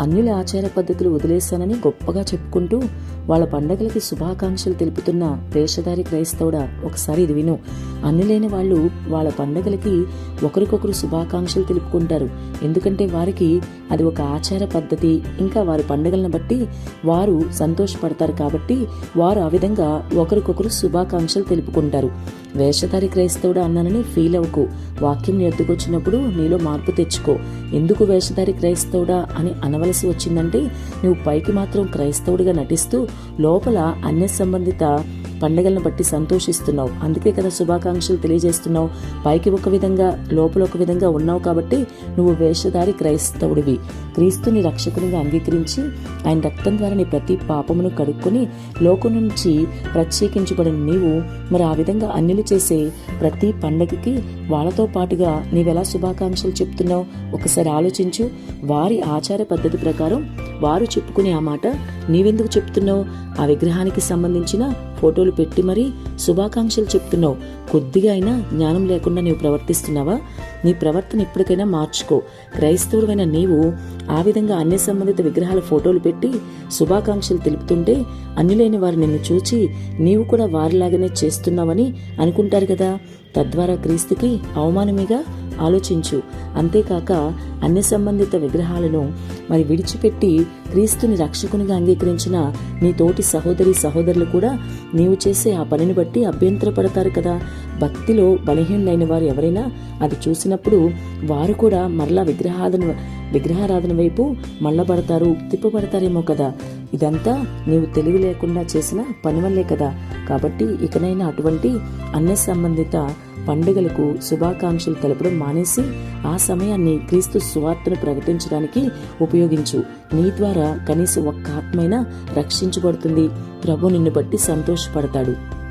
అన్యుల ఆచార పద్ధతులు వదిలేశానని గొప్పగా చెప్పుకుంటూ వాళ్ళ పండగలకి శుభాకాంక్షలు తెలుపుతున్న వేషధారి క్రైస్తవుడా ఒకసారి ఇది విను. అన్యులైన వాళ్ళు వాళ్ళ పండగలకి ఒకరికొకరు శుభాకాంక్షలు తెలుపుకుంటారు. ఎందుకంటే వారికి అది ఒక ఆచార పద్ధతి. ఇంకా వారి పండగలను బట్టి వారు సంతోషపడతారు కాబట్టి వారు ఆ విధంగా ఒకరికొకరు శుభాకాంక్షలు తెలుపుకుంటారు. వేషధారి క్రైస్తవుడు అన్నానని ఫీల్ అవ్వకు. వాక్యం ఎత్తుకొచ్చినప్పుడు నీలో మార్పు తెచ్చుకో. ఎందుకు వేషధారి క్రైస్తవుడా అని అనవలసి వచ్చిందంటే నువ్వు పైకి మాత్రం క్రైస్తవుడిగా నటిస్తూ లోపల అన్య సంబంధిత పండుగలను బట్టి సంతోషిస్తున్నావు. అందుకే కదా శుభాకాంక్షలు తెలియజేస్తున్నావు. పైకి ఒక విధంగా లోపల ఒక విధంగా ఉన్నావు కాబట్టి నువ్వు వేషధారి క్రైస్తవుడివి. క్రీస్తుని రక్షకునిగా అంగీకరించి ఆయన రక్తం ద్వారా నీ ప్రతి పాపమును కడుక్కొని లోకం నుంచి ప్రత్యేకించబడిన నీవు మరి ఆ విధంగా అన్యులు చేసే ప్రతి పండగకి వాళ్ళతో పాటుగా నీవెలా శుభాకాంక్షలు చెప్తున్నావు? ఒకసారి ఆలోచించు. వారి ఆచార పద్ధతి ప్రకారం వారు చెప్పుకునే ఆ మాట నీవెందుకు చెప్తున్నావు? ఆ విగ్రహానికి సంబంధించిన ఫోటోలు పెట్టి మరీ శుభాకాంక్షలు చెప్తున్నావు. కొద్దిగా అయినా జ్ఞానం లేకుండా నీవు ప్రవర్తిస్తున్నావా? నీ ప్రవర్తన ఇప్పటికైనా మార్చుకో. క్రైస్తవుడైన నీవు ఆ విధంగా అన్య సంబంధిత విగ్రహాల ఫోటోలు పెట్టి శుభాకాంక్షలు తెలుపుతుంటే అన్యులైన వారు నిన్ను చూచి నీవు కూడా వారిలాగానే చేస్తున్నావని అనుకుంటారు కదా. తద్వారా క్రీస్తుకి అవమానమేగా? ఆలోచించు. అంతేకాక అన్య సంబంధిత విగ్రహాలను మరి విడిచిపెట్టి క్రీస్తుని రక్షకునిగా అంగీకరించిన నీ తోటి సహోదరి సహోదరులు కూడా నీవు చేసే ఆ పనిని బట్టి అభ్యంతరపడతారు కదా. భక్తిలో బలహీనులైన వారు ఎవరైనా అది చూసినప్పుడు వారు కూడా మరలా విగ్రహాలను విగ్రహారాధన వైపు మళ్ళబడతారు తిప్పబడతారేమో కదా. ఇదంతా నీవు తెలివి లేకుండా చేసిన పని వల్లే కదా. కాబట్టి ఇకనైనా అటువంటి అన్య సంబంధిత పండుగలకు శుభాకాంక్షలు తెలపడం మానేసి ఆ సమయాన్ని క్రీస్తు సువార్తను ప్రకటించడానికి ఉపయోగించు. నీ ద్వారా కనీసం ఒక్క ఆత్మైనా రక్షించబడుతుంది. ప్రభు నిన్ను బట్టి సంతోషపడతాడు.